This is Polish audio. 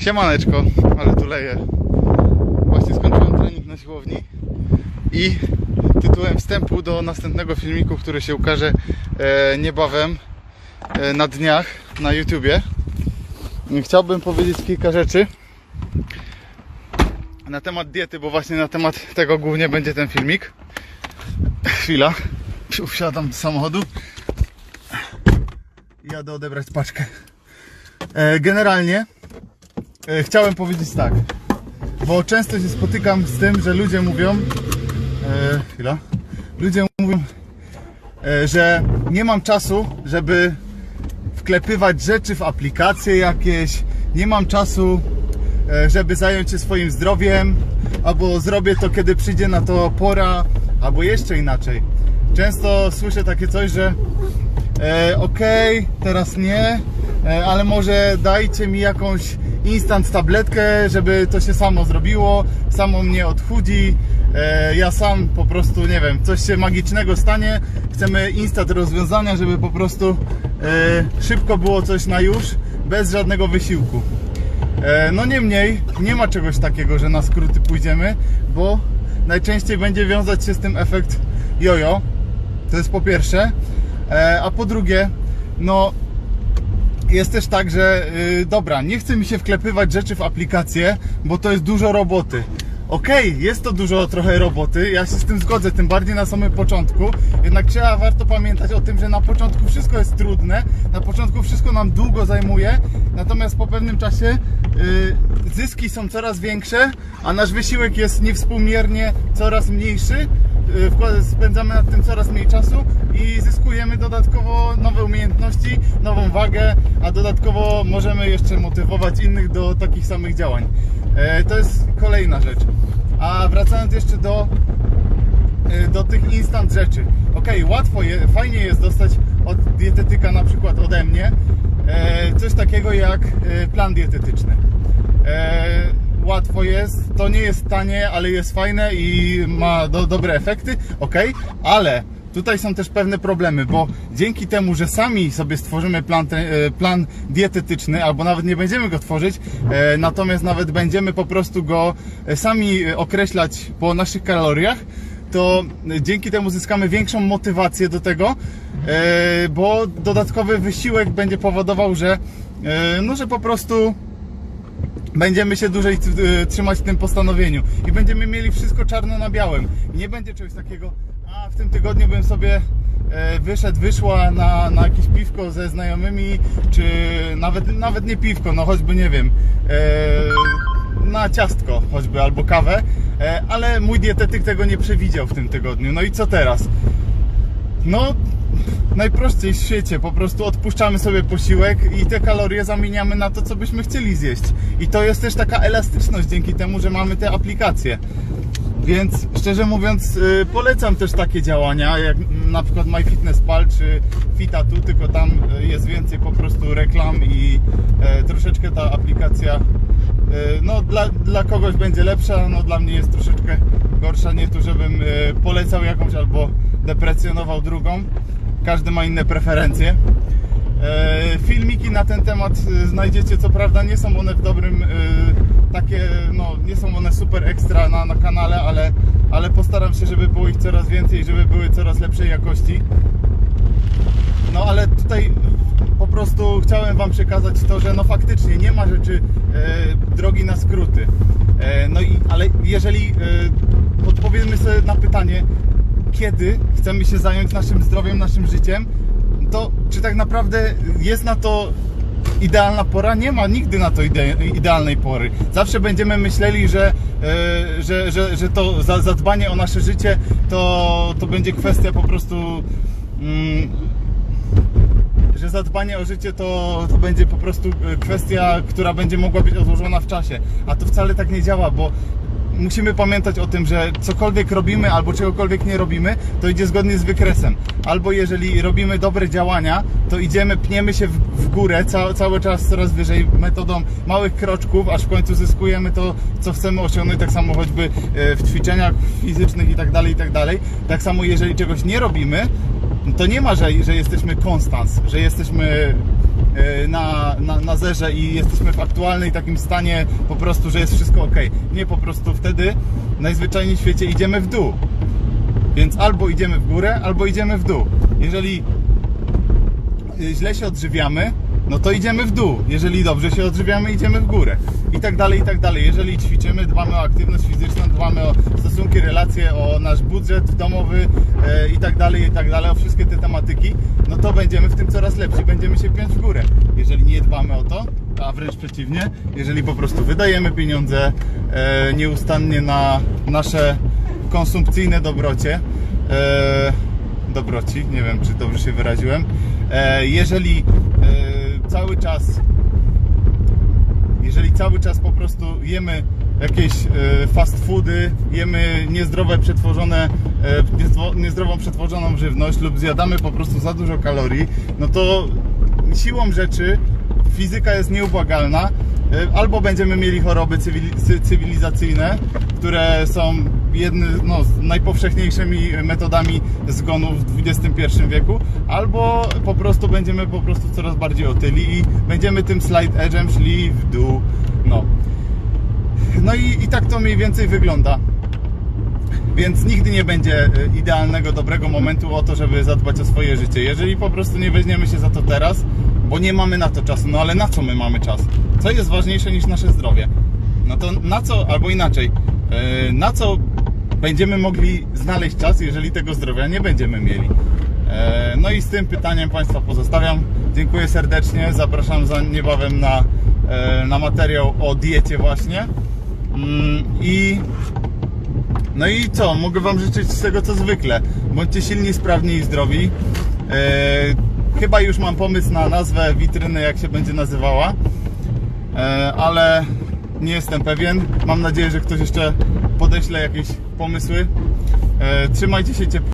Siemaneczko, ale tu leje. Właśnie skończyłem trening na siłowni i tytułem wstępu do następnego filmiku, który się ukaże e, niebawem e, na dniach na YouTubie. Chciałbym powiedzieć kilka rzeczy na temat diety, bo właśnie na temat tego głównie będzie ten filmik. Chwila, wsiadam do samochodu jadę odebrać paczkę. E, Generalnie chciałem powiedzieć tak, bo często się spotykam z tym, że ludzie mówią, e, chwila, ludzie mówią, e, że nie mam czasu, żeby wklepywać rzeczy w aplikacje jakieś, nie mam czasu, e, żeby zająć się swoim zdrowiem, albo zrobię to, kiedy przyjdzie na to pora, albo jeszcze inaczej. Często słyszę takie coś, że e, okej, teraz nie, e, ale może dajcie mi jakąś instant tabletkę, żeby to się samo zrobiło, samo mnie odchudzi, e, ja sam po prostu, nie wiem, coś się magicznego stanie, chcemy instant rozwiązania, żeby po prostu e, szybko było coś na już, bez żadnego wysiłku. E, No niemniej, nie ma czegoś takiego, że na skróty pójdziemy, bo najczęściej będzie wiązać się z tym efekt jojo. To jest po pierwsze. A po drugie, no jest też tak, że yy, dobra, nie chce mi się wklepywać rzeczy w aplikację, bo to jest dużo roboty. Okej, jest to dużo trochę roboty, ja się z tym zgodzę, tym bardziej na samym początku. Jednak trzeba warto pamiętać o tym, że na początku wszystko jest trudne, na początku wszystko nam długo zajmuje, natomiast po pewnym czasie yy, zyski są coraz większe, a nasz wysiłek jest niewspółmiernie coraz mniejszy. Yy, spędzamy nad tym coraz mniej czasu i zyskujemy dodatkowo nowe umiejętności, nową wagę, a dodatkowo możemy jeszcze motywować innych do takich samych działań. E, To jest kolejna rzecz. A wracając jeszcze do, e, do tych instant rzeczy. Ok, łatwo, je, fajnie jest dostać od dietetyka, na przykład ode mnie, e, coś takiego jak plan dietetyczny. Łatwo jest, to nie jest tanie, ale jest fajne i ma do, dobre efekty, ok, ale tutaj są też pewne problemy, bo dzięki temu, że sami sobie stworzymy plan, e, plan dietetyczny, albo nawet nie będziemy go tworzyć, e, natomiast nawet będziemy po prostu go e, sami określać po naszych kaloriach, to dzięki temu zyskamy większą motywację do tego, bo dodatkowy wysiłek będzie powodował, że no, że po prostu będziemy się dłużej trzymać w tym postanowieniu i będziemy mieli wszystko czarno na białym. Nie będzie czegoś takiego, a w tym tygodniu bym sobie e, wyszedł, wyszła na, na jakieś piwko ze znajomymi, czy nawet, nawet nie piwko, no choćby nie wiem, e, na ciastko choćby albo kawę, e, ale mój dietetyk tego nie przewidział w tym tygodniu. No i co teraz? No, najprościej w świecie. Po prostu odpuszczamy sobie posiłek i te kalorie zamieniamy na to, co byśmy chcieli zjeść. I to jest też taka elastyczność dzięki temu, że mamy te aplikacje. Więc szczerze mówiąc, y, polecam też takie działania, jak na przykład MyFitnessPal czy Fitatu, tylko tam y, jest więcej po prostu reklam i e, troszeczkę ta aplikacja y, no dla, dla kogoś będzie lepsza, no dla mnie jest troszeczkę gorsza, nie tu żebym polecał jakąś albo deprecjonował drugą. Każdy ma inne preferencje. E, Filmiki na ten temat znajdziecie, co prawda nie są one w dobrym, takie, nie są one super ekstra na, na kanale, ale, ale postaram się, żeby było ich coraz więcej, żeby były coraz lepszej jakości. No ale tutaj po prostu chciałem Wam przekazać to, że no faktycznie nie ma rzeczy e, drogi na skróty. E, no i ale jeżeli e, odpowiemy sobie na pytanie, kiedy chcemy się zająć naszym zdrowiem, naszym życiem, to czy tak naprawdę jest na to idealna pora? Nie ma nigdy na to ide idealnej pory. Zawsze będziemy myśleli, że, e, że, że, że to za- zadbanie o nasze życie to, to będzie kwestia po prostu. Mm, że zadbanie o życie to, to będzie po prostu e, kwestia, która będzie mogła być odłożona w czasie. A to wcale tak nie działa, bo musimy pamiętać o tym, że cokolwiek robimy albo czegokolwiek nie robimy, to idzie zgodnie z wykresem. Albo jeżeli robimy dobre działania, to idziemy, pniemy się w, w górę ca, cały czas coraz wyżej metodą małych kroczków, aż w końcu zyskujemy to, co chcemy osiągnąć, tak samo choćby e, w ćwiczeniach fizycznych i tak dalej, i tak dalej. Tak samo jeżeli czegoś nie robimy, to nie ma, że, że jesteśmy konstans, że jesteśmy na, na, na zerze i jesteśmy w aktualnej takim stanie po prostu, że jest wszystko ok. Nie, po prostu wtedy najzwyczajniej w świecie idziemy w dół. Więc albo idziemy w górę, albo idziemy w dół. Jeżeli y, źle się odżywiamy, no to idziemy w dół. Jeżeli dobrze się odżywiamy, idziemy w górę. I tak dalej, i tak dalej. Jeżeli ćwiczymy, dbamy o aktywność fizyczną, dbamy o stosunki, relacje, o nasz budżet domowy e, i tak dalej, i tak dalej, o wszystkie te tematyki, no to będziemy w tym coraz lepsi, będziemy się piąć w górę. Jeżeli nie dbamy o to, a wręcz przeciwnie, jeżeli po prostu wydajemy pieniądze e, nieustannie na nasze konsumpcyjne dobrocie, e, dobroci, nie wiem czy dobrze się wyraziłem, e, jeżeli cały czas jeżeli cały czas po prostu jemy jakieś e, fast foody, jemy niezdrowe przetworzone, e, niezdro- niezdrową przetworzoną żywność lub zjadamy po prostu za dużo kalorii, no to siłą rzeczy fizyka jest nieubłagalna. E, Albo będziemy mieli choroby cywili- cy- cywilizacyjne, które są jedny, no, z najpowszechniejszymi metodami zgonu w XXI wieku, albo po prostu będziemy po prostu coraz bardziej otyli i będziemy tym slide edge'em szli w dół. No. No i, i tak to mniej więcej wygląda. Więc nigdy nie będzie e, idealnego, dobrego momentu o to, żeby zadbać o swoje życie. Jeżeli po prostu nie weźmiemy się za to teraz, bo nie mamy na to czasu, no ale na co my mamy czas? Co jest ważniejsze niż nasze zdrowie? No to na co, albo inaczej, e, na co będziemy mogli znaleźć czas, jeżeli tego zdrowia nie będziemy mieli? E, No i z tym pytaniem Państwa pozostawiam. Dziękuję serdecznie. Zapraszam za niebawem na, e, na materiał o diecie właśnie. Mm, I no i co? Mogę Wam życzyć z tego co zwykle. Bądźcie silni, sprawni i zdrowi. E, chyba już mam pomysł na nazwę witryny, jak się będzie nazywała. Ale nie jestem pewien. Mam nadzieję, że ktoś jeszcze podeśle jakieś pomysły. E, trzymajcie się ciepło.